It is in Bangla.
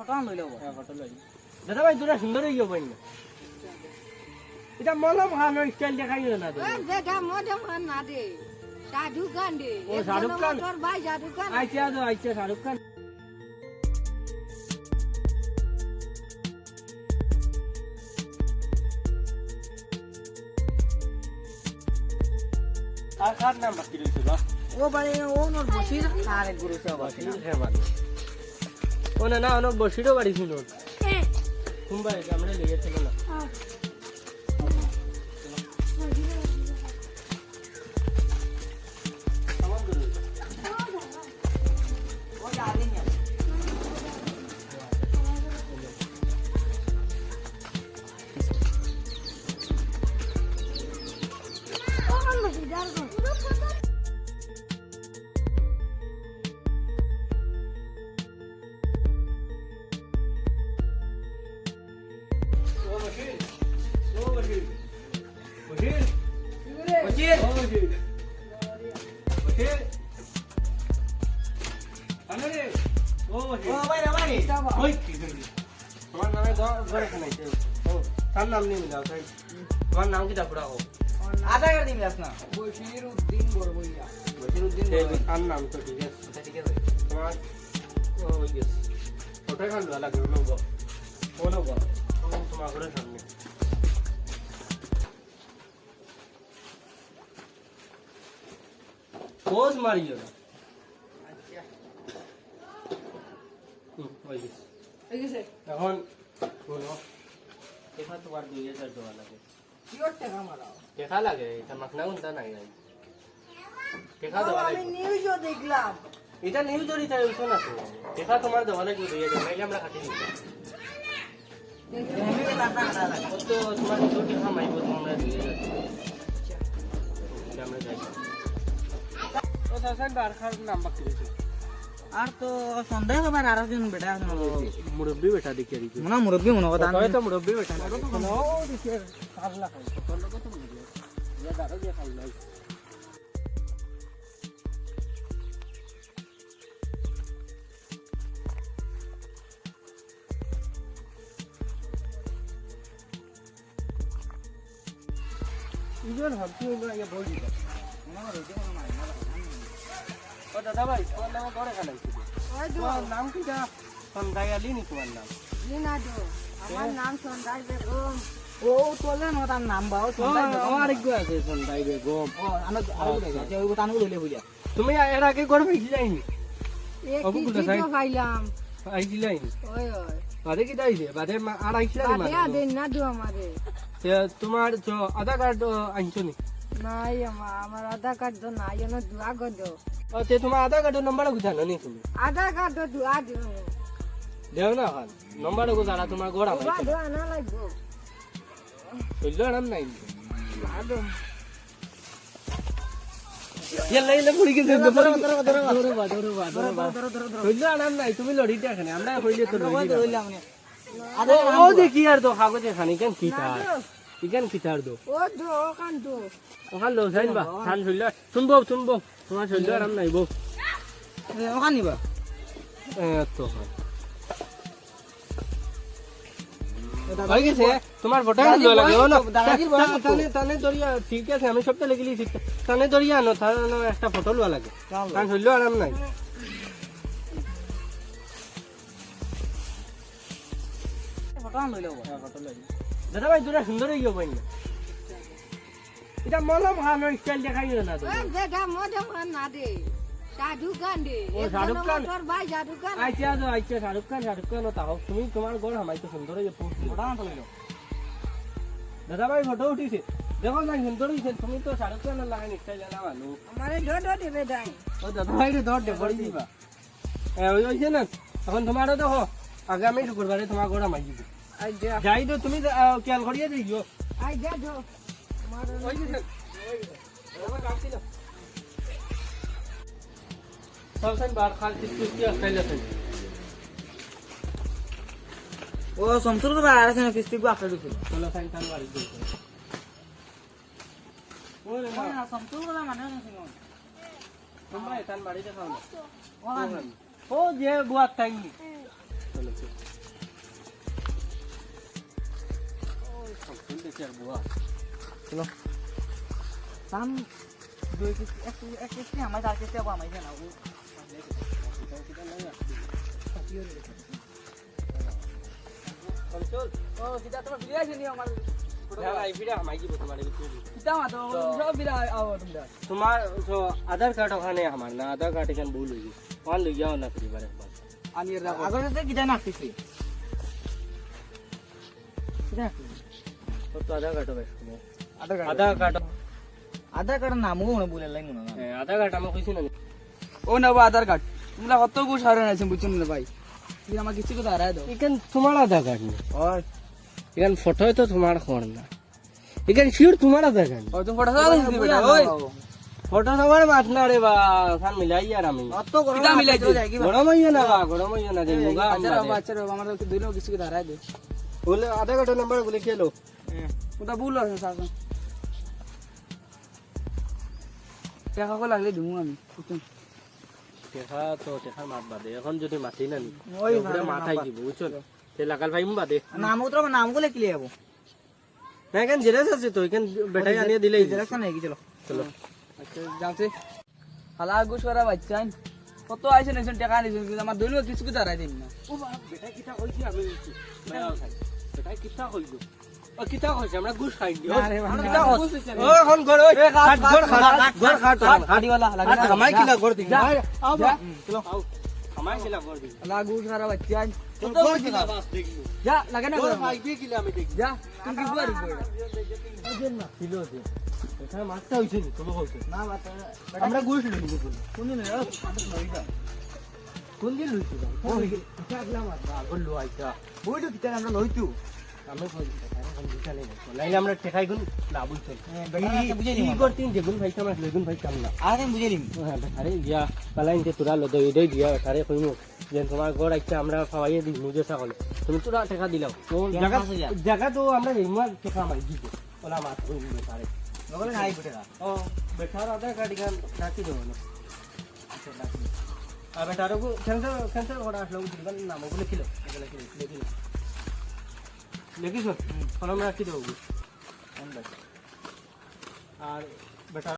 ফটো আন লৈ ল'ব হ্যাঁ ফটো লই দাদা ভাই তোরা সুন্দর হয়ে না এটা মলম খানোর স্টাইল দেখাই না তো বেটা খান না দে। সাধু খান দে। ও, শাহরুখ খান? তোর ভাই সাধু খান আইছা তো আইছা শাহরুখ খান আর কার নাম বাকি রয়েছে ও বাড়ি ও নোর বসির। আর গুরু সব আছে ও না না অনেক বসিরও বাড়ি ছিল। কুম্বাই আমরা লেগেছিল না। বসির ও বসির বসির আনে রে ও ও ভাই রে ভাই ওই কি তোমার নামে তার নাম নিয়ে মিলাও তাই তোমার নাম কি দাপুরা ও আধা করে দিবি না বসির উদ্দিন বড়বইয়া বসির উদ্দিন তার নাম তো ঠিক আছে ঠিক আছে তোমার ও ওই গেছে খান ভালো লাগে লোক ও লোক তোমার ঘরে সামনে। পোজ মারিও না। এখন শোনো দেখা তোমার দুই হাজার টাকা লাগে দেখা লাগে এটা মাখনা নাই নাই দেখা দেওয়া লাগবে। নিউজও দেখলাম। এটা নিউজ ধরি তাই হইছো না তো। দেখা তোমার দেওয়া লাগবে দুই হাজার নাইলে আমরা খাটি লাগে ও তো তোমার নিজের টাকা মাইব তোমরা দুই হাজার। আমরা যাই। আর তো সন্দেহ করবার আর একজন বেটা আছে মনে হয়। মুরব্বী বেটা দেখি মনে মনে তবে তো মুরব্বী ইয়া দাঁড়ো ও দাদা ভাই তোমার নাম গড়ে খানাইছি ওই তোমার নাম কি যা? সন্ধ্যায় তোমার নাম? লিনা দো আমার নাম সন্দাই বেগম। ও তোলে না তার নাম বাও ও আরেক গো আছে সন্ধ্যায় বেগম। ও আনো আরও দেখে ওই তানু লইলে বুঝা তুমি এর আগে গড়বে কি যাইনি? এ কি কোথায়? দিতো খাইলাম। ওই ওই। বাদে কি যাইছে বাদে মা- আর আইছিলা বাদে আদে না দো আমারে। তোমার আধার কার্ড আনছো নি? নাই আমার আমার আধার কার্ড তো নাই এনে দুয়া গো তে তোমার আধার কার্ডের নাম্বার কো জানো নি তুমি আধার কার্ড তো দুয়া দিও না খান নাম্বার কো জানা তোমার গোড়া দুয়া মাইছে লাগবো কইলো নাম নাই তুমি লড়িতে আমরা কইলে তো নে দেখি আর তো কাগজে এখানে কেন কি তার ইকেন কি তার দো। ও দো কান দো। ওখান লো সাইন বা খান শুনলে শুনব শুনব তোমার শুনলে আরাম নাই বউ ওখান নিবা। তো তোমার ফটো লাগে ও না? তানে তানে দরিয়া ঠিক আছে আমি সবটা লিখে লিখি তানে দরিয়া আনো তার একটা ফটো লওয়া লাগে। কারণ শুনলেও আরাম নাই। ফটো আন লই লব দাদা ভাই তোরা সুন্দর হয়ে যাবেন না এটা মলম খানোর স্টাইল দেখাই না তো ওই বেটা খান না দে সাধু খান দে। ও, শাহরুখ খান? তোর ভাই সাধু খান। আইছে তো আইছে শাহরুখ খান শাহরুখ খান ও তাও তুমি তোমার গড় হামাই তো সুন্দর হয়ে পোস্ট ফটো আন লই দাদা ভাই ফটো উঠিছে। দেখো না সুন্দর হয়েছে তুমি তো শাহরুখ খান লাগাই আমারে দিবে দাই ও দাদা ভাই রে ধর দে পড়ি দিবা। এ ওই হইছে না এখন তোমারও দেখো আগামী শুক্রবারে তোমার গড় হামাই দিব। যাই তো তুমি খেয়াল করিয়ে দিও। আই যা আমার ওই গেছে সব সাইন বার খাল কিস্তি আস্তাইল আছে ও সমসুর তো আর আছে না ফিস্টি গো আপলোড দিছিল চলো সাইন সাইন বাড়ি দিও ওরে না সমসুর তো মানে না সিমন। তোমরা এখান বাড়িতে খাও না। ও যে বুয়ার টাইম। চলো। সম্পূর্ণ দেখি আর বুয়া সাম দুই কিস্তি এক এক কিস্তি আমার চার কিস্তি আবার আমার না ও চল ও সিধা তোমার ফিরে আসে নি আমার সিধা মা তো সব ফিরে আও তোমরা তোমার তো আধার কার্ড ওখানে আমার না আধার কার্ড এখানে ভুল হয়ে গেছে ওখানে লই থেকে কিটা কিটা বেশ আধার কার্ড আধার কার্ড নামও মনে বলে লাই মনে না আধার কার্ড আমার কইছি না ও না বা আধার কার্ড তোমরা কত গুছ হারে নাছেন বুঝছেন না ভাই তুই আমার কিছু কথা হারাই দাও এখানে তোমার আধার কার্ড এখানে ফটো তো তোমার খবর না এখানে শিওর তোমার আধার কার্ড ও তুমি ফটো সারা দিছি বেটা ওই ফটো তোমার মাত না রে বা খান মিলাই আর আমি অত গরম কিটা মিলাইছো গরম হইয়া না বা গরম হইয়া না যে মুগা আচ্ছা আচ্ছা আমার কিছু কথা দে বলে আধার কার্ড নাম্বার বলে খেলো ওটা ভুল আছে সাসন টাকা কো লাগলে দিমু আমি দেখা তো দেখা মাত বাদে এখন যদি মাতি না নি ওই মাথায় দিব বুঝছ তে লাগাল ভাই বাদে। নাম উতরা নামগুলো কি লিয়াবো না এখানে জেরাস আছে তো এখানে বেটাই আনিয়ে দিলেই জেরাক্স নাই কি চলো। চলো। আচ্ছা যাওছে হালা গুছ করা বাচ্চান কত আইছে নেছেন টাকা নিছেন কিন্তু আমার দইলো কিছু কথা হারাই দিন না। ও বেটা কিটা কইছি আমি বেটা কিটা? কইলো আমরা গড় গড় গড় গড় গড় গড় গড় মাছটা হইছে নি তুমি কইছো না বাতা আমরা যা কোন দিন লইছো বইটো কিটা আমরা খাওয়াইয়ে দিই মুজে সকলে তুমি তোরা টাকা দিলাও জায়গা তো আমরা টাকা মাই দিব ওলা মাছ কইমু তারে নগলে নাই বেটা ও বেটার আধার কার্ড গান রাখি দেবো না। আর বেটার ক্যান্সেল ক্যান্সেল করা আসলো নাম ওগুলো ছিল এগুলো ছিল লিখিল লিখিস কলম রাখি দেবো আর বেটার